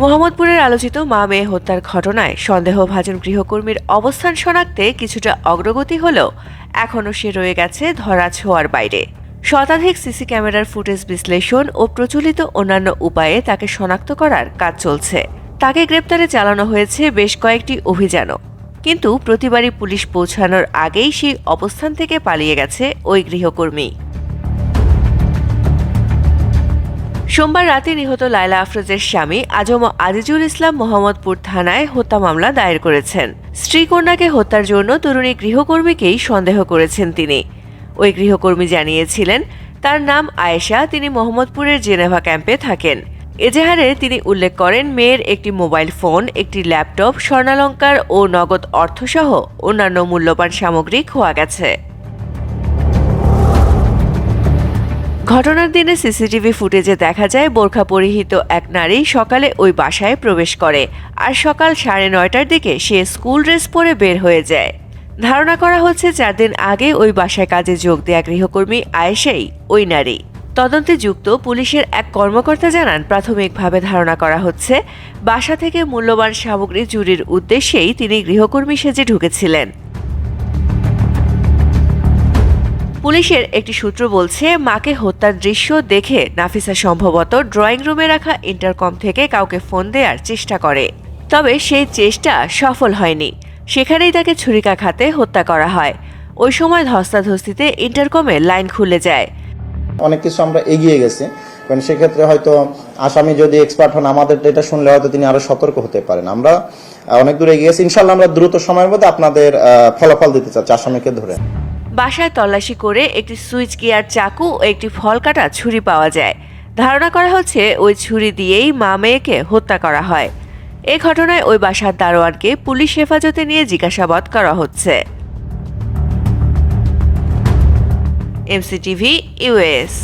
মোহাম্মদপুরের আলোচিত মা মেয়ে হত্যার ঘটনায় সন্দেহভাজন গৃহকর্মীর অবস্থান শনাক্তে কিছুটা অগ্রগতি হলেও এখনও সে রয়ে গেছে ধরা ছোঁয়ার বাইরে। শতাধিক সিসি ক্যামেরার ফুটেজ বিশ্লেষণ ও প্রচলিত অন্যান্য উপায়ে তাকে শনাক্ত করার কাজ চলছে। তাকে গ্রেপ্তারে চালানো হয়েছে বেশ কয়েকটি অভিযানও। কিন্তু প্রতিবারই পুলিশ পৌঁছানোর আগেই সেই অবস্থান থেকে পালিয়ে গেছে ওই গৃহকর্মী। সোমবার রাতে নিহত লায়লা আফরোজের স্বামী আজম আজিজুল ইসলাম মোহাম্মদপুর থানায় হত্যা মামলা দায়ের করেছেন। স্ত্রী কন্যাকে হত্যার জন্য তরুণী গৃহকর্মীকেই সন্দেহ করেছেন তিনি। ওই গৃহকর্মী জানিয়েছিলেন, তার নাম আয়েশা, তিনি মোহাম্মদপুরের জেনেভা ক্যাম্পে থাকেন। এজাহারে তিনি উল্লেখ করেন, মেয়ের একটি মোবাইল ফোন, একটি ল্যাপটপ, স্বর্ণালঙ্কার ও নগদ অর্থসহ অন্যান্য মূল্যবান সামগ্রী খোয়া গেছে। ঘটনার দিনে সিসিটিভি ফুটেজে দেখা যায়, বোরখা পরিহিত এক নারী সকালে ওই বাসায় প্রবেশ করে আর সকাল সাড়ে নয়টার দিকে সে স্কুল ড্রেস পরে বের হয়ে যায়। ধারণা করা হচ্ছে চার দিন আগে ওই বাসায় কাজে যোগ দেয়া গৃহকর্মী আয়েশাই ওই নারী। তদন্তে যুক্ত পুলিশের এক কর্মকর্তা জানান, প্রাথমিকভাবে ধারণা করা হচ্ছে বাসা থেকে মূল্যবান সামগ্রী চুরির উদ্দেশ্যেই তিনি গৃহকর্মী সেজে ঢুকেছিলেন। পুলিশের একটি সূত্র বলছে, মাকে হত্যার দৃশ্য দেখে নাফিসা সম্ভবত ড্রয়িং রুমে রাখা ইন্টারকম থেকে কাউকে ফোন দেওয়ার চেষ্টা করে। তবে সেই চেষ্টা সফল হয়নি। সেখানেই তাকে ছুরিকাঘাতে হত্যা করা হয়। ওই সময় ধস্তাধস্তিতে ইন্টারকমে লাইন খুলে যায়। অনেক কিছু আমরা এগিয়ে গেছি। কারণ সেক্ষেত্রে হয়তো আসামি যদি এক্সপার্ট হন, আমাদের এটা শুনলে হয়তো তিনি আরও সতর্ক হতে পারেন। আমরা অনেক দূর এগিয়ে গেছি। ইনশাল্লাহ আমরা দ্রুত সময়ের মধ্যে আপনাদের ফলাফল দিতে চাচ্ছি আসামিকে ধরে। বাসায় তল্লাশি করে একটি সুইচ গিয়ার চাকু ও একটি ফল কাটা ছুরি পাওয়া যায়। ধারণা করা হচ্ছে ওই ছুরি দিয়েই মা মেয়েকে হত্যা করা হয়। এ ঘটনায় ওই বাসার দারোয়ানকে পুলিশ হেফাজতে নিয়ে জিজ্ঞাসাবাদ করা হচ্ছে। MCTV US